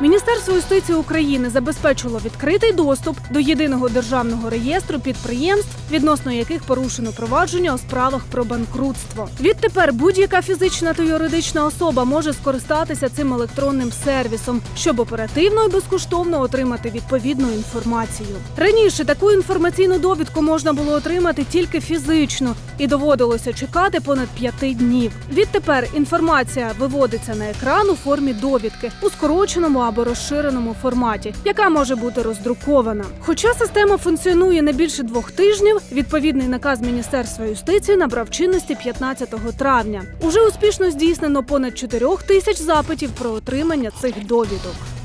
Міністерство юстиції України забезпечило відкритий доступ до єдиного державного реєстру підприємств, відносно яких порушено провадження у справах про банкрутство. Відтепер будь-яка фізична та юридична особа може скористатися цим електронним сервісом, щоб оперативно і безкоштовно отримати відповідну інформацію. Раніше таку інформаційну довідку можна було отримати тільки фізично і доводилося чекати понад п'яти днів. Відтепер інформація виводиться на екран у формі довідки у скороченому або розширеному форматі, яка може бути роздрукована. Хоча система функціонує не більше двох тижнів, відповідний наказ Міністерства юстиції набрав чинності 15 травня. Уже успішно здійснено понад 4 тисяч запитів про отримання цих довідок.